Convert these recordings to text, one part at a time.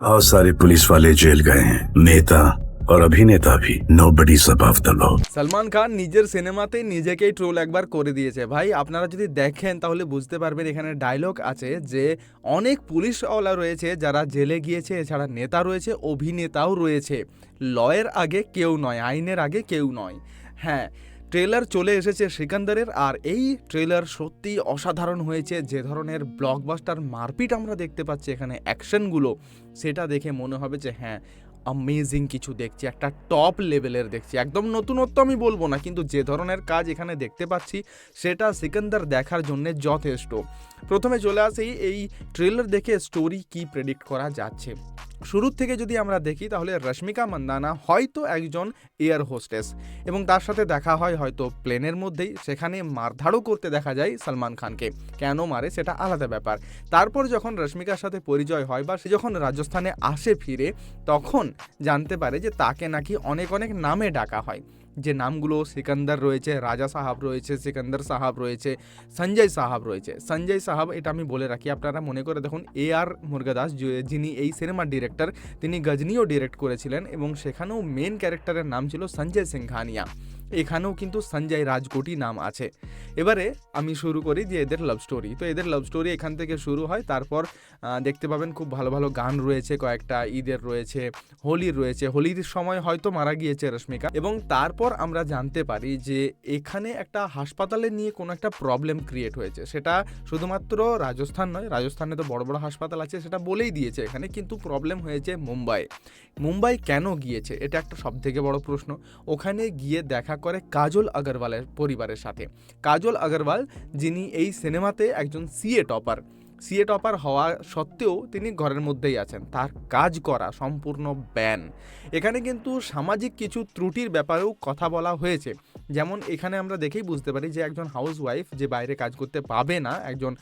बहुत सारे पुलिस वाले जेल गए हैं नेता और अभिनेता भी nobody above the law Salman Khan নিজের সিনেমাতে নিজেকেই ট্রোল একবার করে দিয়েছে ভাই আপনারা যদি দেখেন তাহলে বুঝতে পারবেন এখানে ডায়লগ আছে যে অনেক পুলিশওয়ালা রয়েছে যারা জেলে গিয়েছে এছাড়া নেতা রয়েছে অভিনেতাও রয়েছে লয়ের আগে কেউ নয় আইনের আগে কেউ নয় হ্যাঁ ট্রেলার চলে এসেছে সিকান্দারের আর এই ট্রেলার সত্যি অসাধারণ হয়েছে। যে ধরনের ব্লকবাস্টার মারপিট আমরা দেখতে পাচ্ছি এখানে অ্যাকশনগুলো সেটা দেখে মনে হবে যে হ্যাঁ অ্যামেজিং কিছু দেখছি, একটা টপ লেভেলের দেখছি। একদম নতুনত্ব আমি বলব না, কিন্তু যে ধরনের কাজ এখানে দেখতে পাচ্ছি, সেটা সিকান্দার দেখার জন্য যথেষ্ট। প্রথমে চলে আসি এই ট্রেলার দেখে স্টোরি কি প্রেডিক্ট করা যাচ্ছে। শুরুর থেকে যদি আমরা দেখি, তাহলে রশ্মিকা মন্দানা হয়তো একজন এয়ার হোস্টেস এবং তার সাথে দেখা হয় হয়তো প্লেনের মধ্যেই। সেখানে মারধাড়ও করতে দেখা যায় সালমান খানকে। কেন মারে সেটা আলাদা ব্যাপার। তারপর যখন রশ্মিকার সাথে পরিচয় হয় বা সে যখন রাজস্থানে আসে ফিরে, তখন জানতে পারে যে তাকে নাকি অনেক অনেক নামে ডাকা হয়। যে নামগুলো সিকান্দার রয়েছে, রাজা সাহাব রয়েছে, সিকান্দার সাহাব রয়েছে, সঞ্জয় সাহাব রয়েছে। সঞ্জয় সাহাব, এটা আমি বলে রাখি, আপনারা মনে করে দেখুন, এ আর মুরগাদাস যিনি এই সিনেমার ডিরেক্টর, তিনি গজনিও ডিরেক্ট করেছিলেন এবং সেখানেও মেন ক্যারেক্টারের নাম ছিল সঞ্জয় সিংহানিয়া। এখানেও কিন্তু সঞ্জয় রাজকোটি নাম আছে। এবারে আমি শুরু করি যে এদের লাভ স্টোরি তো এদের লাভ স্টোরি এখান থেকে শুরু হয়, তারপর দেখতে পাবেন খুব ভালো ভালো গান রয়েছে, কয়েকটা ঈদের রয়েছে, হোলির রয়েছে। হোলির সময় হয়তো মারা গিয়েছে রশ্মিকা এবং তারপর আমরা জানতে পারি যে এখানে একটা হাসপাতালে নিয়ে কোনো একটা প্রবলেম ক্রিয়েট হয়েছে। সেটা শুধুমাত্র রাজস্থান নয়, রাজস্থানে তো বড় বড় হাসপাতাল আছে, সেটা বলেই দিয়েছে এখানে, কিন্তু প্রবলেম হয়েছে মুম্বাই। মুম্বাই কেন গিয়েছে? এটা একটা সব থেকে বড় প্রশ্ন। ওখানে গিয়ে দেখা করে কাজল আগরওয়ালের পরিবারের সাথে। কাজল আগরওয়াল, যিনি এই সিনেমাতে একজন সিএ টপার সিএ টপার হওয়া সত্ত্বেও তিনি ঘরের মধ্যেই আছেন। তার কাজ করা সম্পূর্ণ ব্যান। এখানে কিন্তু সামাজিক কিছু ত্রুটির ব্যাপারেও কথা বলা হয়েছে। যেমন এখানে আমরা দেখেই বুঝতে পারি যে একজন হাউস ওয়াইফ যে বাইরে কাজ করতে পাবে না, একজন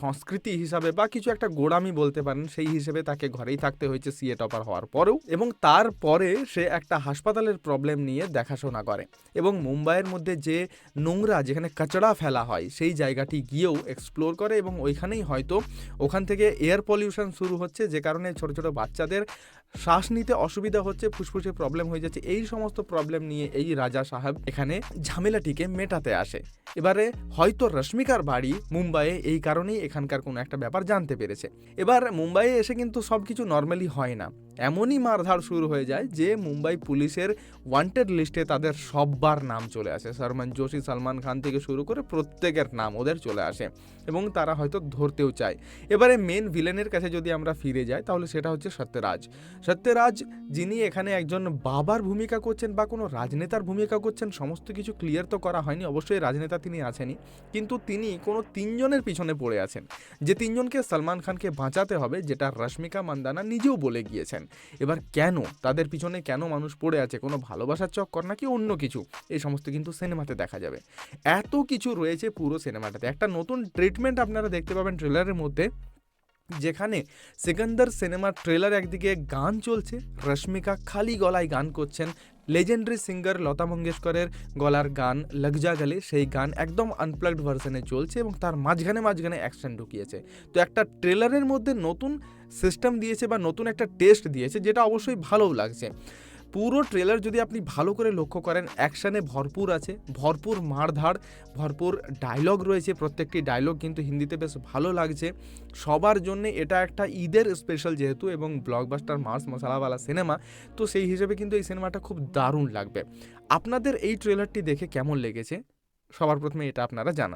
সংস্কৃতি হিসাবে বা কিছু একটা গোড়ামি বলতে পারেন, সেই হিসেবে তাকে ঘরেই থাকতে হয়েছে সিএ টপার হওয়ার পরেও। এবং তারপরে সে একটা হাসপাতালের প্রবলেম নিয়ে দেখাশোনা করে। এবং মুম্বাইয়ের মধ্যে যে নোংরা, যেখানে কাচড়া ফেলা হয়, সেই জায়গাটি গিয়েও এক্সপ্লোর করে এবং ওইখানেই হয়তো ওখান থেকে এয়ার পলিউশন শুরু হচ্ছে, যে কারণে ছোট ছোট বাচ্চাদের শ্বাস নিতে অসুবিধা হচ্ছে, ফুসফুসে প্রবলেম হয়ে যাচ্ছে। এই সমস্ত প্রবলেম নিয়ে এই রাজা সাহেব এখানে ঝামেলাটিকে মেটাতে আসে। এবারে হয়তো রশ্মিকার বাড়ি মুম্বাইয়ে এই কারণেই এখানকার কোনো একটা ব্যাপার জানতে পেরেছে। এবার মুম্বাইয়ে এসে কিন্তু সব কিছু নর্মালি হয় না। এমনই মারধার শুরু হয়ে যায় যে মুম্বাই পুলিশের ওয়ান্টেড লিস্টে তাদের সববার নাম চলে আসে। সলমান যোশী সালমান খান থেকে শুরু করে প্রত্যেকের নাম ওদের চলে আসে এবং তারা হয়তো ধরতেও চায়। এবারে মেন ভিলেনের কাছে যদি আমরা ফিরে যাই, তাহলে সেটা হচ্ছে সত্যরাজ। সত্যরাজ, যিনি এখানে একজন বাবার ভূমিকা করছেন বা কোনো রাজনেতার ভূমিকা করছেন, সমস্ত কিছু ক্লিয়ার তো করা হয়নি, অবশ্যই রাজনেতা তিনি আছেনই, কিন্তু তিনি কোনো তিনজনের পিছনে পড়ে আছেন। যে তিনজনকে সলমান খানকে বাঁচাতে হবে, যেটা রশ্মিকা মান্দানা নিজেও বলে গিয়েছেন। এবার কেন? তাদের পিছনে কেন মানুষ পড়ে আছে? কোনো ভালোবাসার চক্কর নাকি অন্য কিছু? এই সমস্ত কিন্তু সিনেমাতে দেখা যাবে। এত কিছু রয়েছে পুরো সিনেমাটাতে। একটা নতুন ট্রিটমেন্ট আপনারা দেখতে পাবেন ট্রেলারের মধ্যে। যেখানে সিকান্দার সিনেমার ট্রেলার একদিকে গান চলছে, রশ্মিকা খালি গলায় গান করছেন লেজেন্ডারি সিঙ্গার লতা মঙ্গেশকরের গলার গান লগজা গেলে সেই গান একদম আনপ্লাগড ভার্সনে চলছে এবং তার মাঝখানে মাঝখানে অ্যাকশন ঢুকিয়েছে। তো একটা ট্রেলারের মধ্যে নতুন সিস্টেম দিয়েছে বা নতুন একটা টেস্ট দিয়েছে, যেটা অবশ্যই ভালোও লাগছে। পুরো ট্রেলার যদি আপনি ভালো করে লক্ষ্য করেন অ্যাকশানে ভরপুর আছে, ভরপুর মারধাড়, ভরপুর ডায়লগ রয়েছে, প্রত্যেকটি ডায়লগ কিন্তু হিন্দিতে বেশ ভালো লাগছে। সবার জন্য এটা একটা ঈদের স্পেশাল যেহেতু এবং ব্লকবাস্টার মার্স মশালাওয়ালা সিনেমা তো সেই হিসেবে কিন্তু এই সিনেমাটা খুব দারুণ লাগবে। আপনাদের এই ট্রেলারটি দেখে কেমন লেগেছে? সবার প্রথমে এটা আপনারা জানান।